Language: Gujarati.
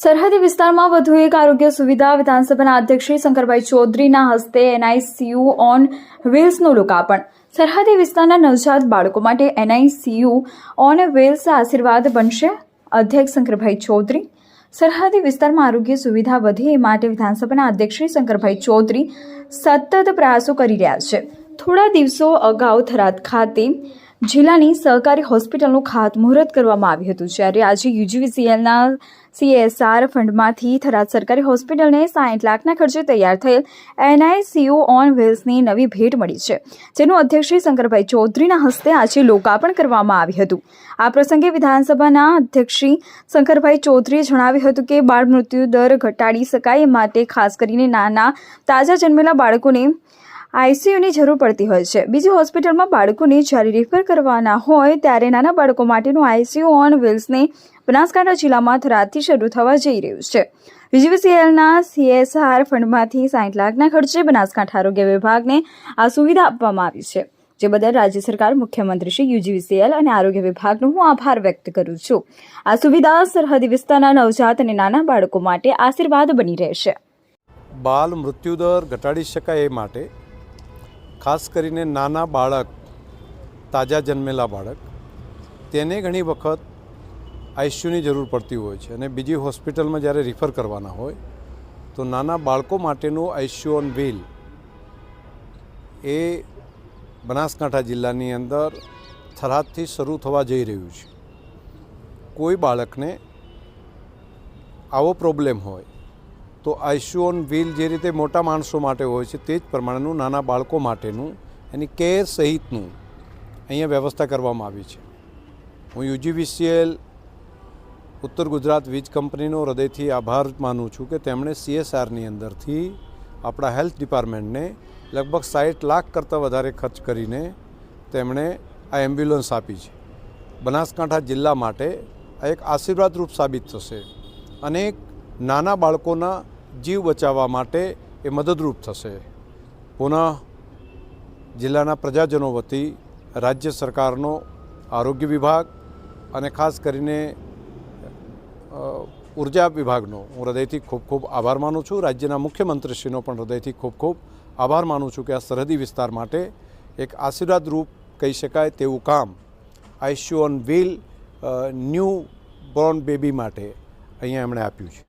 સરહદી વિસ્તારમાં વધુ એક આરોગ્ય સુવિધા વિધાનસભાના અધ્યક્ષ શંકરભાઈ ચૌધરીના હસ્તે એનઆઈસીયુ ઓન વ્હીલ્સનું લોકાર્પણ. સરહદી વિસ્તારના નવજાત બાળકો માટે એનઆઈસીયુ ઓન વ્હીલ્સ આશીર્વાદ બનશે. અધ્યક્ષ શંકરભાઈ ચૌધરી. સરહદી વિસ્તારમાં આરોગ્ય સુવિધા વધે એ માટે વિધાનસભાના અધ્યક્ષ શંકરભાઈ ચૌધરી સતત પ્રયાસો કરી રહ્યા છે. થોડા દિવસો અગાઉ થરાદ ખાતે જિલ્લાની સહકારી હોસ્પિટલનું ખાતમુહૂર્ત કરવામાં આવ્યું હતું, જ્યારે આજે યુજીવીસીએલના સીએસઆર ફંડમાંથી થરાદ સરકારી હોસ્પિટલને સાઠ લાખના ખર્ચે તૈયાર થયેલ એનઆઈસીયુ ઓન વ્હીલ્સની નવી ભેટ મળી છે, જેનું અધ્યક્ષ શ્રી શંકરભાઈ ચૌધરીના હસ્તે આજે લોકાર્પણ કરવામાં આવ્યું હતું. આ પ્રસંગે વિધાનસભાના અધ્યક્ષ શ્રી શંકરભાઈ ચૌધરીએ જણાવ્યું હતું કે બાળ મૃત્યુ દર ઘટાડી શકાય માટે ખાસ કરીને નાના તાજા જન્મેલા બાળકોને આઈસીયુની જરૂર પડતી હોય છે. બીજી હોસ્પિટલમાં બાળકોને જ્યારે રિફર કરવાના હોય ત્યારે નાના બાળકો માટેનું આઈસીયુ ઓન વ્હીલ્સને બનાસકાંઠા જિલ્લામાં થરાદથી શરૂ થવા જઈ રહ્યું છે. યુજીવીસીએલના સીએસઆર ફંડમાંથી સાઠ લાખના ખર્ચે બનાસકાંઠા આરોગ્ય વિભાગને આ સુવિધા આપવામાં આવી છે. જે બદલ રાજ્ય સરકાર, મુખ્યમંત્રી શ્રી યુજીવીસીએલ અને આરોગ્ય વિભાગનો હું આભાર વ્યક્ત કરું છું. આ સુવિધા સરહદી વિસ્તારના નવજાત અને નાના બાળકો માટે આશીર્વાદ બની રહેશે. બાલ મૃત્યુદર ઘટાડી શકાય એ માટે ખાસ કરીને નાના બાળક, તાજા જન્મેલા બાળક, તેને ઘણી વખત આઈસીયુની જરૂર પડતી હોય છે અને બીજી હોસ્પિટલમાં જ્યારે રિફર કરવાના હોય, તો નાના બાળકો માટેનું આઈસીયુ ઓન વ્હીલ એ બનાસકાંઠા જિલ્લાની અંદર થરાદથી શરૂ થવા જઈ રહ્યું છે. કોઈ બાળકને આવો પ્રોબ્લેમ હોય તો આઈસીયુ વ્હીલ જે રીતે મોટા માણસો માટે હોય છે તે જ પ્રમાણેનું, નાના બાળકો માટેનું, એની કેર સહિતનું અહીંયા વ્યવસ્થા કરવામાં આવી છે. હું યુજીવીસીએલ, ઉત્તર ગુજરાત વીજ કંપનીનો હૃદયથી આભાર માનું છું કે તેમણે સીએસઆરની અંદરથી આપણા હેલ્થ ડિપાર્ટમેન્ટને લગભગ સાઠ લાખ કરતાં વધારે ખર્ચ કરીને તેમણે આ એમ્બ્યુલન્સ આપી છે. બનાસકાંઠા જિલ્લા માટે આ એક આશીર્વાદરૂપ સાબિત થશે. અનેક નાના બાળકોના જીવ બચાવવા માટે એ મદદરૂપ થશે. પુનઃ જિલ્લાના પ્રજાજનો વતી રાજ્ય સરકારનો આરોગ્ય વિભાગ અને ખાસ કરીને ઊર્જા વિભાગનો હું હૃદયથી ખૂબ ખૂબ આભાર માનું છું. રાજ્યના મુખ્યમંત્રીશ્રીનો પણ હૃદયથી ખૂબ ખૂબ આભાર માનું છું કે આ સરહદી વિસ્તાર માટે એક આશીર્વાદરૂપ કહી શકાય તેવું કામ ICU on wheel new born baby માટે અહીંયા એમણે આપ્યું છે.